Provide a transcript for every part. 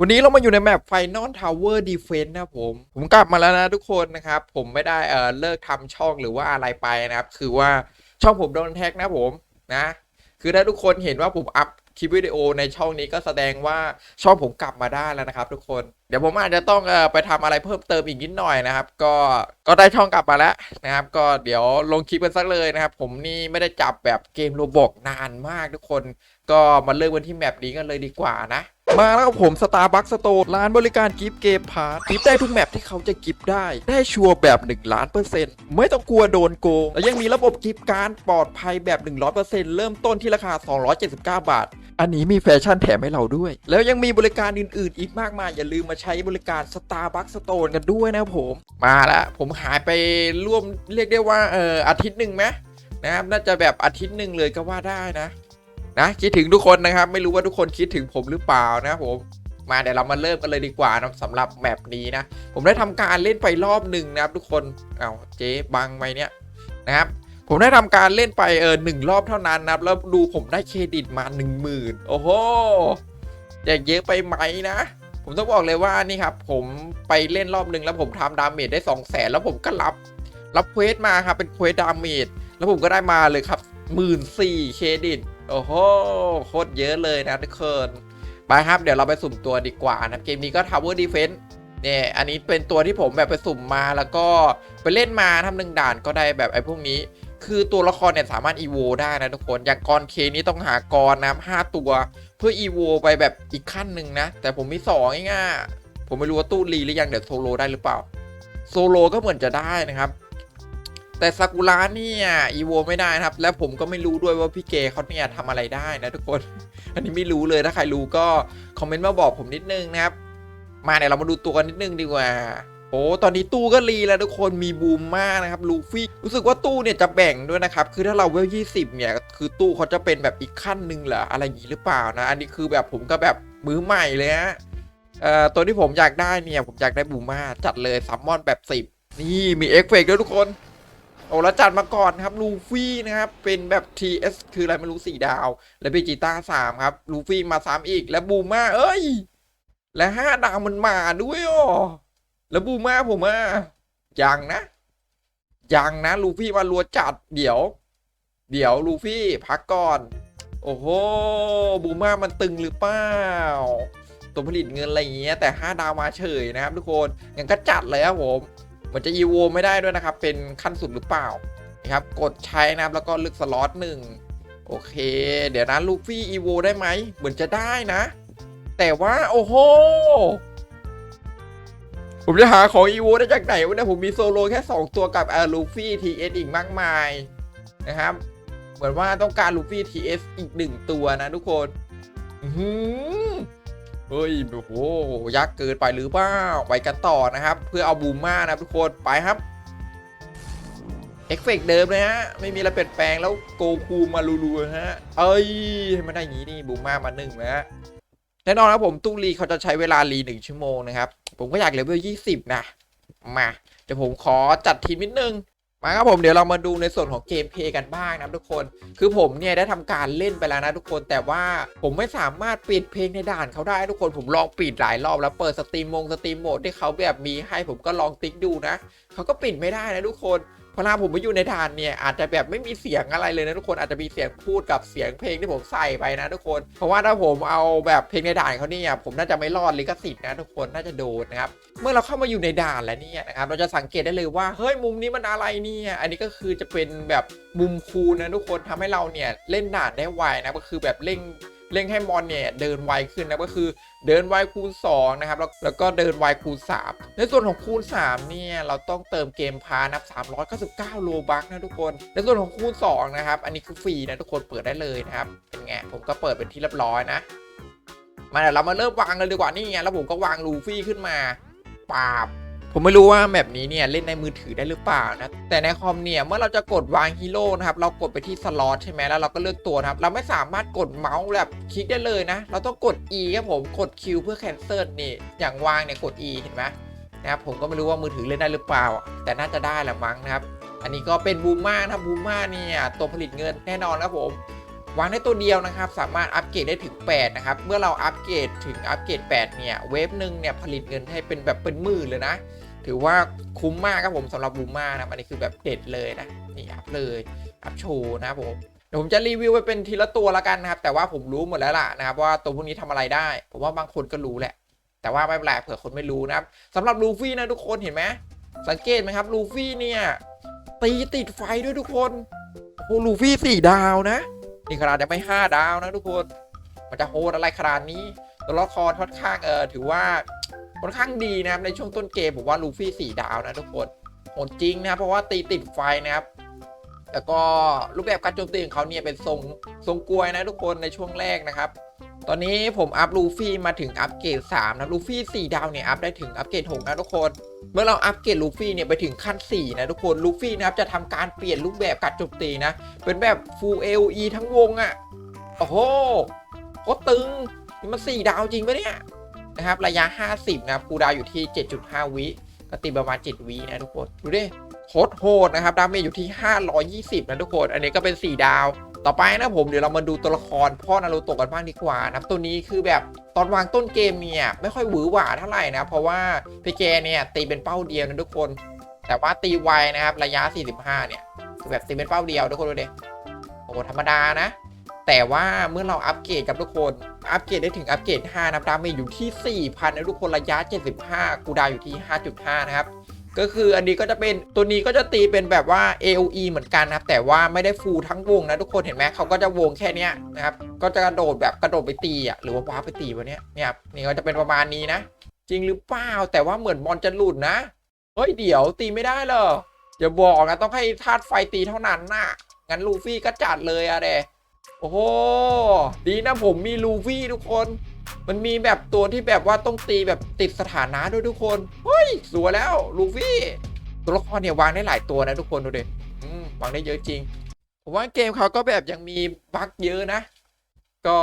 วันนี้เรามาอยู่ในแมปไฟนอลทาวเวอร์ดีเฟนต์นะผม ผมกลับมาแล้วนะทุกคนนะครับ ผมไม่ได้เอ่อเลิกทำช่องหรือว่าอะไรไปนะครับ คือว่าช่องผมโดนแท็กนะผมนะ คือถ้าทุกคนเห็นว่าผมอัพคลิปวิดีโอในช่องนี้ก็แสดงว่าช่องผมกลับมาได้แล้วนะครับ ทุกคนเดี๋ยวผมอาจจะต้องเอ่อไปทำอะไรเพิ่มเติมอีกนิดหน่อยนะครับ ก็ก็ได้ช่องกลับมาแล้วนะครับ ก็เดี๋ยวลงคลิปกันสักเลยนะครับ ผมนี่ไม่ได้จับแบบเกมโรบอกนานมากทุกคน ก็มาเริ่มกันที่แมปนี้กันเลยดีกว่านะ มาแล้วกับผม Starbucks Store ร้านบริการกิฟต์เกมพาร์ทกิฟต์ได้ทุกแมปที่เขาจะกิฟต์ได้ ได้ชัวร์แบบ 1 ล้านเปอร์เซ็นต์ไม่ต้องกลัวโดนโกง และยังมีระบบกิฟต์การปลอดภัยแบบ 100%เริ่มต้นที่ราคา 279 บาท อันนี้มีแฟชั่นแถมให้เราด้วย แล้วยังมีบริการอื่น ๆ อีกมากมาย อย่าลืมมาใช้บริการ Starbucks Store กันด้วยนะครับผม มาแล้วผมหายไปร่วมเรียกได้ว่าเอออาทิตย์หนึ่งไหมนะครับน่าจะแบบอาทิตย์หนึ่งเลยก็ว่าได้นะ นะคิดถึงทุกคนนะครับ ไม่รู้ว่าทุกคนคิดถึงผมหรือเปล่านะครับผมมาเดี๋ยวเรามาเริ่มกันเลยดีกว่านะสำหรับแมปนี้นะ ผมได้ทำการเล่นไปรอบหนึ่งนะครับ ทุกคนเอาเจ๊บังไหมเนี่ยนะครับ ผมได้ทำการเล่นไปเออหนึ่งรอบเท่านั้นนะครับ แล้วดูผมได้เครดิตมาหนึ่งหมื่นโอ้โหจกเยอะไปไหมนะ ผมต้องบอกเลยว่านี่ครับ ผมไปเล่นรอบหนึ่งแล้วผมทำดาเมจได้สองแสนแล้วผมก็รับ รับเควสมาครับเป็นเควสดาเมจแล้วผมก็ได้มาเลยครับหมื่นสี่เครดิต โอ้โหโคตรเยอะเลยนะทุกคนไปครับเดี๋ยวเราไปสุ่มตัวดีกว่านะเกมนี้ก็ Tower Defense เนี่ยอันนี้เป็นตัวที่ผมแบบไปสุ่มมาแล้วก็ไปเล่นมาทำหนึ่งด่านก็ได้แบบไอ้พวกนี้ คือตัวละครเนี่ยสามารถอีโวได้นะทุกคนอย่างกรเคนี้ต้องหากรนะห้าตัว เพื่ออีโวไปแบบอีกขั้นหนึ่งนะ แต่ผมมีสองง่ายผมไม่รู้ว่าตู้รีหรือยังเดี๋ยวโซโลได้หรือเปล่าโซโลก็เหมือนจะได้นะครับ แต่ซากุระเนี่ยอีโวไม่ได้นะครับ และผมก็ไม่รู้ด้วยว่าพี่เกเขาเนี่ยทำอะไรได้นะทุกคน อันนี้ไม่รู้เลยถ้าใครรู้ก็คอมเมนต์มาบอกผมนิดนึงนะครับ มาเดี๋ยวเรามาดูตัวกันนิดนึงดีกว่าโอ้ตอนนี้ตู้ก็รีแล้วทุกคนมีบูมมากนะครับลูฟี่รู้สึกว่าตู้เนี่ยจะแบ่งด้วยนะครับ คือถ้าเราเวลยี่สิบเนี่ย คือตู้เขาจะเป็นแบบอีกขั้นหนึ่งเหรออะไรอย่างนี้หรือเปล่านะ อันนี้คือแบบผมก็แบบมือใหม่เลยฮะเอ่อตัวที่ผมอยากได้เนี่ย ผมอยากได้บูมาจัดเลยซัมมอนแบบสิบนี่มีเอฟเฟกต์ด้วยทุกคน โอ้แล้วจัดมาก่อนครับลูฟี่นะครับเป็นแบบ TS คืออะไรไม่รู้สี่ดาว แล้วเบจิต้าสามครับลูฟี่มาสามอีกแล้วบูมาเอ้ย และห้าดาวมันมาด้วยอ๋อแล้วบูมาผมอะยังนะยังนะลูฟี่มารัวจัดเดี๋ยว เดี๋ยวลูฟี่พักก่อน โอ้โหบูมามันตึงหรือเปล่าตัวผลิตเงินอะไรอย่างเงี้ยแต่ห้าดาวมาเฉยนะครับทุกคนยังก็จัดเลยครับผม มันจะอีโวไม่ได้ด้วยนะครับ เป็นขั้นสุดหรือเปล่านะครับกดใช้นะครับแล้วก็ลึกสล็อตหนึ่งโอเค เดี๋ยวนะลูฟี่อีโวได้ไหมเหมือนจะได้นะ แต่ว่าโอ้โหผมจะหาของอีโวได้จากไหนวะเนี่ยผมมีโซโลแค่ 2 ตัวกับเออลูฟี่ทีเอสอีกมากมายนะครับ เหมือนว่าต้องการลูฟี่ทีเอสอีกหนึ่งตัวนะทุกคน อื้อหือ เฮ้ยโอ้โหยักษ์เกินไปหรือเปล่าไปกันต่อนะครับ เพื่อเอาบูมมานะทุกคนไปครับเอฟเฟกต์เดิมเลยฮะ ไม่มีอะไรเปลี่ยนแปลงแล้วโกคูมาลูๆฮะ เอ้ยมันได้อย่างนี้นี่บูมมามาหนึ่งนะฮะแน่นอนครับผมตู้รีเขาจะใช้เวลารีหนึ่งชั่วโมงนะครับ ผมก็อยากเลเวลยี่สิบนะ มาเดี๋ยวผมขอจัดทีมนิดนึง มาครับผมเดี๋ยวเรามาดูในส่วนของเกมเพลย์กันบ้างนะทุกคน คือผมเนี่ยได้ทำการเล่นไปแล้วนะทุกคนแต่ว่าผมไม่สามารถปิดเพลงในด่านเขาได้ทุกคนผมลองปิดหลายรอบแล้วเปิดสตรีมมงสตรีมโหมดที่เขาแบบมีให้ผมก็ลองติ๊กดูนะเขาก็ปิดไม่ได้นะทุกคน เพราะถ้าผมไปอยู่ในด่านเนี่ยอาจจะแบบไม่มีเสียงอะไรเลยนะทุกคนอาจจะมีเสียงพูดกับเสียงเพลงที่ผมใส่ไปนะทุกคน เพราะว่าถ้าผมเอาแบบเพลงในด่านเขาเนี่ยผมน่าจะไม่รอดลิขสิทธิ์นะทุกคนน่าจะโดนนะครับเมื่อเราเข้ามาอยู่ในด่านแล้วเนี่ยนะครับเราจะสังเกตได้เลยว่าเฮ้ยมุมนี้มันอะไรเนี่ยอันนี้ก็คือจะเป็นแบบมุมคูนะทุกคนทำให้เราเนี่ยเล่นด่านได้ไวนะก็คือแบบเร่ง เร่งให้มอนเนี่ยเดินไวขึ้นนะก็คือเดินไวคูณ2นะครับแล้วแล้วก็เดินไวคูณ 3 ในส่วนของคูณ3เนี่ยเราต้องเติมเกมพานับ 399 โลบัคนะทุกคน ในส่วนของคูณ2นะครับอันนี้คือฟรีนะทุกคนเปิดได้เลยนะครับเป็นไงผมก็เปิดเป็นที่เรียบร้อยนะมาเดี๋ยวเรามาเริ่มวางกันเลยดีกว่านี่ไงแล้วผมก็วางลูฟี่ขึ้นมาปาบ ผมไม่รู้ว่าแบบนี้เนี่ยเล่นในมือถือได้หรือเปล่านะแต่ในคอมเนี่ยเมื่อเราจะกดวางฮีโร่นะครับเรากดไปที่สล็อตใช่ไหมแล้วเราก็เลือกตัวนะครับเราไม่สามารถกดเมาส์แบบคลิกได้เลยนะ เราต้องกด E ครับผมกด Q เพื่อ cancel นี่อย่างวางเนี่ยกด E เห็นไหมนะครับผมก็ไม่รู้ว่ามือถือเล่นได้หรือเปล่า แต่น่าจะได้แหละมั้งนะครับ อันนี้ก็เป็นบูมมานะบูมมาเนี่ยตัวผลิตเงินแน่นอนครับผม วางได้ตัวเดียวนะครับ สามารถอัปเกรดได้ถึง 8 นะครับ เมื่อเราอัปเกรดถึงอัปเกรด 8 เนี่ย เวฟหนึ่งเนี่ย ผลิตเงินให้เป็นแบบเป็นหมื่นเลยนะ ถือว่าคุ้มมากครับผมสำหรับบูม่านะอันนี้คือแบบเด็ดเลยนะ นี่อัพเลย อัพโชว์นะครับผมเดี๋ยวผมจะรีวิวไปเป็นทีละตัวละกันนะครับ แต่ว่าผมรู้หมดแล้วล่ะนะครับว่าตัวพวกนี้ทำอะไรได้ ผมว่าบางคนก็รู้แหละ แต่ว่าไม่เป็นไรเผื่อคนไม่รู้นะครับสำหรับลูฟี่นะทุกคนเห็นไหมสังเกตไหมครับลูฟี่เนี่ยตีติดไฟด้วยทุกคนโอ้ลูฟี่สี่ดาวนะ นี่ขนาดยังไม่ห้าดาวนะทุกคน มันจะโหดอะไรขนาดนี้ ตัวละครค่อนข้างเออถือว่าค่อนข้างดีนะครับในช่วงต้นเกมผมว่าลูฟี่สี่ดาวนะทุกคนโหดจริงนะเพราะว่าตีติดไฟนะครับแล้วก็รูปแบบการโจมตีของเขาเนี่ยเป็นทรงทรงกลวยนะทุกคนในช่วงแรกนะครับ ตอนนี้ผมอัพลูฟี่มาถึงอัปเกรด3นะลูฟี่4ดาวเนี่ยอัพได้ถึงอัปเกรด6นะทุกคน เมื่อเราอัปเกรดลูฟี่เนี่ยไปถึงขั้น 4 นะทุกคนลูฟี่นะครับจะทำการเปลี่ยนรูปแบบการโจมตีนะ เป็นแบบ full AOE ทั้งวงอะ่ะโอ้โหโคตรตึงนี่มัน4ดาวจริงปะเนี่ยนะครับระยะ 50 นะคูดาวอยู่ที่ 7.5 วิก็ตีประมาณ 7 วินะทุกคนดูดิโคตรโหดนะครับดาเมจอยู่ที่ 520 นะทุกคน อันนี้ก็เป็น 4 ดาว ต่อไปนะผมเดี๋ยวเรามาดูตัวละครพ่อนารูโตะกันบ้างดีกว่านะครับตัวนี้คือแบบตอนวางต้นเกมเนี่ยไม่ค่อยหวือหวาเท่าไหร่นะ เพราะว่าพีเจเนี่ยตีเป็นเป้าเดียวนะทุกคน แต่ว่าตีไวนะครับระยะ 45 เนี่ยคือแบบตีเป็นเป้าเดียวทุกคนดูดิโอ้โหธรรมดานะ แต่ว่าเมื่อเราอัปเกรดกับทุกคนอัปเกรดได้ถึงอัปเกรด5นะดาเมจอยู่ที่ 4,000นะทุกคนระยะ 75 กูดาวอยู่ที่ 5.5 นะครับ ก็คืออันนี้ก็จะเป็นตัวนี้ก็จะตีเป็นแบบว่า AOE เหมือนกันนะครับ แต่ว่าไม่ได้ฟูลทั้งวงนะทุกคนเห็นไหมเขาก็จะวงแค่นี้นะครับ ก็จะกระโดดแบบกระโดดไปตีอะหรือว่าว้าไปตีวะเนี้ยเนี่ยนี่ก็จะเป็นประมาณนี้นะ จริงหรือเปล่าแต่ว่าเหมือนบอลจะหลุดนะเฮ้ยเดี๋ยวตีไม่ได้เหรออย่าบอกนะต้องให้ธาตุไฟตีเท่านั้นน่ะงั้นลูฟี่ก็จัดเลยอะเดโอ้โหดีนะผมมีลูฟี่ทุกคน มันมีแบบตัวที่แบบว่าต้องตีแบบติดสถานะด้วยทุกคนเฮ้ยสวยแล้วลูฟี่ตัวละครเนี่ยวางได้หลายตัวนะทุกคนดูดิวางได้เยอะจริงผมว่าเกมเขาก็แบบยังมีบั๊กเยอะนะ ก็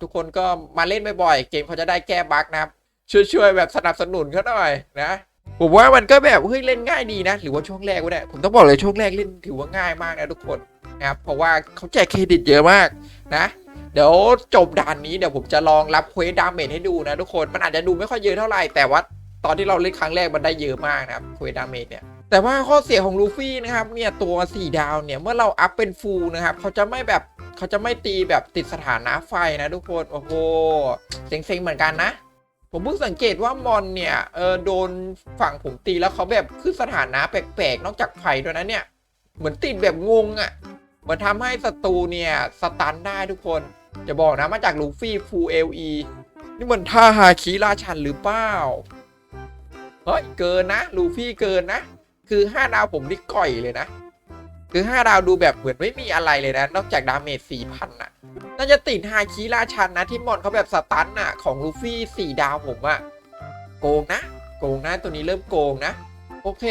ทุกคนก็มาเล่นบ่อยๆเกมเขาจะได้แก้บั๊กนะครับช่วยๆแบบสนับสนุนเขาหน่อยนะผมว่ามันก็แบบเฮ้ยเล่นง่ายดีนะ หรือว่าช่วงแรกวะเนี่ยผมต้องบอกเลยช่วงแรกเล่นถือว่าง่ายมากนะทุกคนนะครับเพราะว่าเขาแจกเครดิตเยอะมากนะ เดี๋ยวจบด่านนี้เดี๋ยวผมจะลองรับเควสดาเมจให้ดูนะทุกคนมันอาจจะดูไม่ค่อยเยอะเท่าไหร่แต่ว่าตอนที่เราเล่นครั้งแรกมันได้เยอะมากนะครับเควสดาเมจเนี่ยแต่ว่าข้อเสียของลูฟี่นะครับเนี่ยตัว 4 ดาวเนี่ยเมื่อเราอัพเป็นฟูลนะครับเขาจะไม่แบบเขาจะไม่ตีแบบติดสถานะไฟนะทุกคนโอ้โหเซ็งๆเหมือนกันนะ ผมเพิ่งสังเกตว่ามอนเนี่ยเออโดนฝั่งผมตีแล้วเขาแบบขึ้นสถานะแปลกๆ นอกจากไผ่ด้วยนะเนี่ย เหมือนติดแบบงงอะ่ะ มันทำให้ศัตรูเนี่ยสตันได้ทุกคน จะบอกนะมาจากลูฟี่ฟูเอลีนี่มันท่าฮาคิราชันหรือเปล่า เฮ้ย เกินนะลูฟี่เกินนะ คือ 5 ดาวผมนี่ก่อยเลยนะ คือ 5 ดาวดูแบบเหมือนไม่มีอะไรเลยนะ นอกจากดาเมจ4,000น่ะ น่าจะติดฮาคิราชันนะ ที่มอนเขาแบบสตันน่ะ ของลูฟี่ 4 ดาวผมอะโกงนะ โกงนะตัวนี้เริ่มโกงนะ โอเค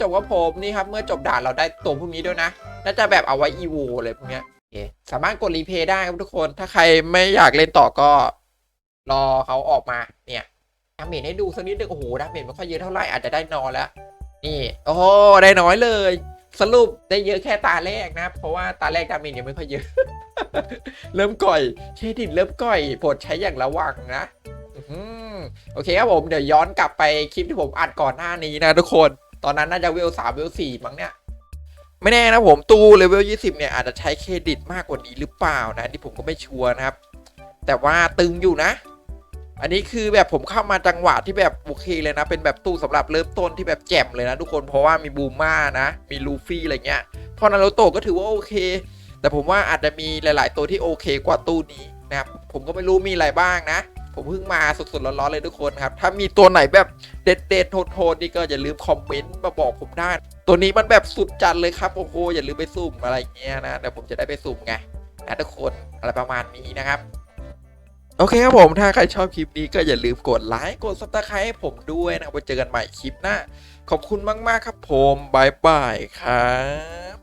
จบกับผมนี่ครับ เมื่อจบด่านเราได้ตัวพวกนี้ด้วยนะ น่าจะแบบเอาไว้อีโวเลยพวกเนี้ยโอเคสามารถกดรีเพย์ได้ครับทุกคน ถ้าใครไม่อยากเล่นต่อก็ รอเขาออกมา เนี่ยดาเมจให้ดูสักนิดนึงโอ้โหดาเมจไม่ค่อยเยอะเท่าไหร่อาจจะได้นอนแล้ว นี่ โอ้ได้น้อยเลย สรุปได้เยอะแค่ตาแรกนะ เพราะว่าตาแรกดาเมจยังไม่ค่อยเยอะ เริ่มก่อย เครดิตเริ่มก่อยโปรดใช้อย่างระวังนะอื โอเคครับผมเดี๋ยวย้อนกลับไปคลิปที่ผมอัดก่อนหน้านี้นะทุกคน ตอนนั้นน่าจะเวลสามเวลสี่มั้งเนี่ยไม่แน่นะผมตู้เลเวล20เนี่ยอาจจะใช้เครดิตมากกว่านี้หรือเปล่านะที่ผมก็ไม่ชัวร์นะครับ แต่ว่าตึงอยู่นะ อันนี้คือแบบผมเข้ามาจังหวะที่แบบโอเคเลยนะ เป็นแบบตู้สำหรับเริ่มต้นที่แบบแจ่มเลยนะทุกคนเพราะว่ามีบูม่านะ มีลูฟี่อะไรเงี้ยพอนารูโตะก็ถือว่าโอเค แต่ผมว่าอาจจะมีหลาย ๆ ตัวที่โอเคกว่าตู้นี้นะครับผมก็ไม่รู้มีอะไรบ้างนะ ผมเพิ่งมาสดๆร้อนๆเลยทุกคนครับ ถ้ามีตัวไหนแบบเด็ดๆโทษๆนี่ก็อย่าลืมคอมเมนต์มาบอกผมได้ ตัวนี้มันแบบสุดจัดเลยครับ โอ้โหอย่าลืมไปสุ่มอะไรเงี้ยนะเดี๋ยวผมจะได้ไปสุ่มไงนะทุกคนอะไรประมาณนี้นะครับ โอเคครับผมถ้าใครชอบคลิปนี้ก็อย่าลืมกดไลค์กดซับสไครต์ให้ผมด้วยนะครับไว้เจอกันใหม่คลิปหน้าขอบคุณมากๆครับผมบายบายครับ